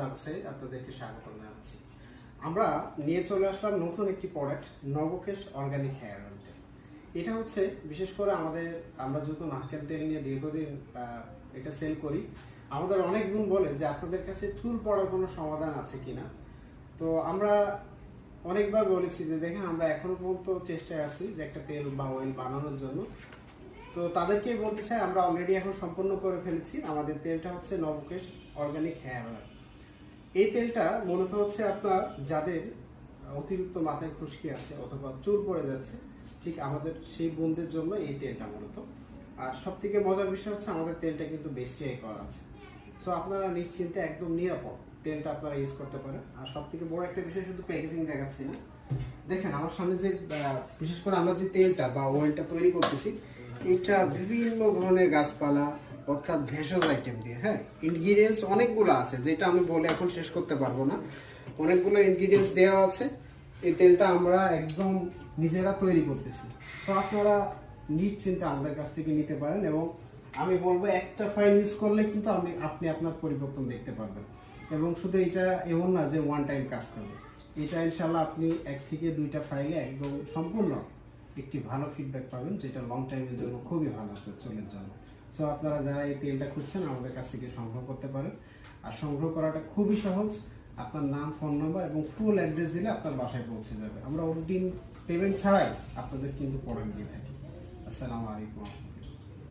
ব্যবসায়ী আপনাদেরকে স্বাগত জানাচ্ছি। আমরা নিয়ে চলে আসলাম নতুন একটি product Nabakesh organic hair oil এটা হচ্ছে, বিশেষ করে আমাদের, আমরা যেহেতু নারকেল তেল নিয়ে দীর্ঘদিন এটা সেল করি, আমাদের অনেক গুণ বলে যে আপনাদের কাছে চুল পড়ার কোনো সমাধান আছে কিনা। তো আমরা অনেকবার বলেছি যে দেখেন, আমরা এখনও পর্যন্ত চেষ্টায় আছি যে একটা তেল বা অয়েল বানানোর জন্য। তো তাদেরকেই বলতে চাই, আমরা অলরেডি এখন সম্পূর্ণ করে ফেলেছি। আমাদের তেলটা হচ্ছে নবকেশ অর্গানিক হেয়ার অয়েল এই তেলটা মূলত হচ্ছে আপনার যাদের অতিরিক্ত মাথায় খুশকি আছে অথবা চুল পড়ে যাচ্ছে, ঠিক আমাদের সেই বন্ধুদের জন্য এই তেলটা মূলত। আর সব থেকে মজার বিষয় হচ্ছে আমাদের তেলটা কিন্তু বেস্টিআই করা আছে। সো আপনারা নিশ্চিন্তে একদম নিরাপদ তেলটা আপনারা ইউজ করতে পারেন। আর সব থেকে বড় একটা বিষয় শুধু প্যাকেজিং দেখাচ্ছি না। দেখেন, আমার সামনে যে বিশেষ করে আমরা যে তেলটা বা ওয়েলটা তৈরি করতেছি, এটা বিভিন্ন ধরনের গাছপালা অর্থাৎ ভেষজ আইটেম দিয়ে হ্যাঁ? ইনগ্রিডিয়েন্টস অনেকগুলো আছে, যেটা আমি বলে এখন শেষ করতে পারব না। অনেকগুলো ইনগ্রিডিয়েন্টস দেওয়া আছে। এই তেলটা আমরা একদম নিজেরা তৈরি করতেছি। তো আপনারা নিশ্চিন্তে আমাদের কাছ থেকে নিতে পারেন এবং আমি বলব একটা ফাইল ইউজ করলে কিন্তু আমি, আপনি আপনার পরিবর্তন দেখতে পারবেন। এবং শুধু এটা এমন না যে ওয়ান টাইম কাজ করবে। এটা ইনশাল্লাহ আপনি এক থেকে দুইটা ফাইলে একদম সম্পূর্ণ একটি ভালো ফিডব্যাক পাবেন, যেটা লং টাইমের জন্য খুবই ভালো, আপনার চুলের জন্য। সো আপনারা যারা এই তেলটা খুঁজছেন, আমাদের কাছ থেকে সংগ্রহ করতে পারেন। আর সংগ্রহ করাটা খুবই সহজ। আপনার নাম, ফোন নাম্বার এবং ফুল অ্যাড্রেস দিলে আপনার বাসায় পৌঁছে যাবে। আমরা অনেকদিন পেমেন্ট ছাড়াই আপনাদের কিন্তু প্রোডাক্ট দিয়ে থাকি। আসসালামু আলাইকুম।